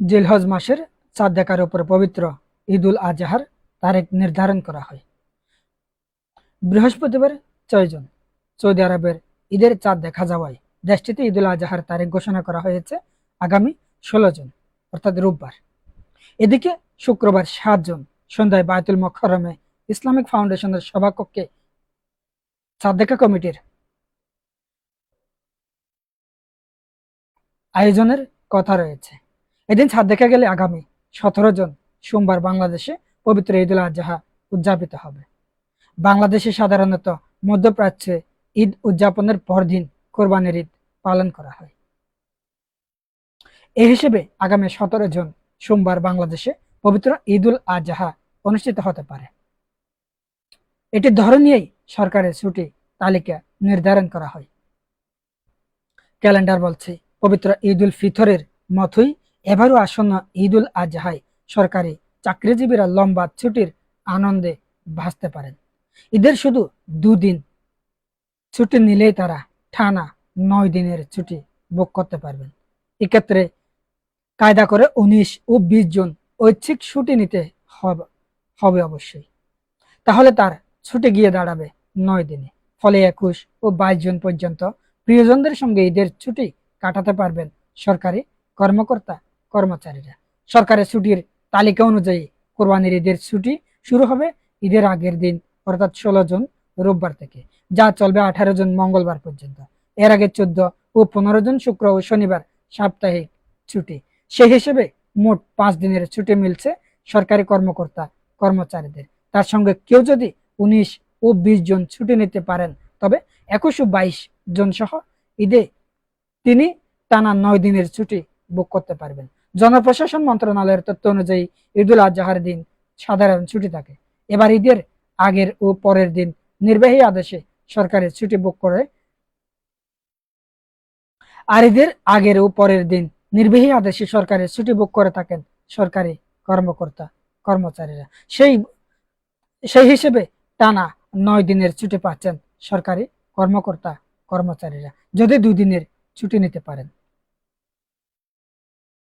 জিলহজ মাসের চাঁদ দেখার উপর পবিত্র ঈদুল আজহার তারিখ নির্ধারণ করা হয়। বৃহস্পতিবার ছয় জন, সৌদি আরবের ঈদের চাঁদ দেখা যাওয়ায় দেশটিতে ঈদুল আজহার তারিখ ঘোষণা করা হয়েছে আগামী ষোলো জন, অর্থাৎ রোববার। এদিকে শুক্রবার সাত জন, সন্ধ্যায় বায়তুল মখরমে ইসলামিক ফাউন্ডেশনের সভাকক্ষে চাঁদ দেখা কমিটির আয়োজনের কথা রয়েছে। এদিন ছাদ দেখা গেলে আগামী সতেরো জন সোমবার বাংলাদেশে পবিত্র ঈদুল আজহা উদযাপিত হবে। বাংলাদেশে সাধারণত মধ্যপ্রাচ্যে ঈদ উদযাপনের পরদিন কোরবানির ঈদ পালন করা হয়। এই হিসেবে আগামী সতেরো জন সোমবার বাংলাদেশে পবিত্র ঈদুল আজহা অনুষ্ঠিত হতে পারে। এটি ধরে নিয়েই সরকারের ছুটি তালিকা নির্ধারণ করা হয়। ক্যালেন্ডার বলছে, পবিত্র ঈদুল ফিতরের মতোই এবারও আসন্ন ঈদুল আজহায় সরকারি চাকরিজীবীরা লম্বা ছুটির আনন্দে ভাসতে পারেন। ঈদের শুধু দুদিন ছুটি নিলেই তারা টানা নয় দিনের ছুটি বুক করতে পারবেন। এক্ষেত্রে কায়দা করে উনিশ ও বিশ জন ঐচ্ছিক ছুটি নিতে হবে হবে অবশ্যই। তাহলে তার ছুটি গিয়ে দাঁড়াবে নয় দিনে। ফলে একুশ ও বাইশ জন পর্যন্ত প্রিয়জনদের সঙ্গে ঈদের ছুটি কাটাতে পারবেন সরকারি কর্মকর্তা কর্মচারীরা। সরকারের ছুটির তালিকা অনুযায়ী কোরবানির ঈদের ছুটি শুরু হবে ঈদের আগের দিন, অর্থাৎ ষোলো জন রোববার থেকে, যা চলবে আঠারো জন মঙ্গলবার পর্যন্ত। এর আগে চোদ্দ ও পনেরো জন শুক্র ও শনিবার সাপ্তাহিক ছুটি। সেই হিসেবে মোট পাঁচ দিনের ছুটি মিলছে সরকারি কর্মকর্তা, কর্মচারীদের। তার সঙ্গে কেউ যদি উনিশ ও বিশ জন ছুটি নিতে পারেন, তবে একুশ ও বাইশ জন সহ ঈদে তিনি টানা নয় দিনের ছুটি বুক করতে পারবেন। জনপ্রশাসন মন্ত্রণালয়ের তথ্য অনুযায়ী ঈদুল আজহার দিন সাধারণ ছুটি থাকে। এবার ঈদের আগের ও পরের দিন নির্বাহী আদেশে সরকারের ছুটি বুক করে। আর ঈদের আগের ও পরের দিন নির্বাহী আদেশে সরকারের ছুটি বুক করে থাকেন সরকারি কর্মকর্তা, কর্মচারীরা। সেই সেই হিসেবে টানা নয় দিনের ছুটি পাচ্ছেন সরকারি কর্মকর্তা, কর্মচারীরা। যদি দুই দিনের ছুটি নিতে পারেন।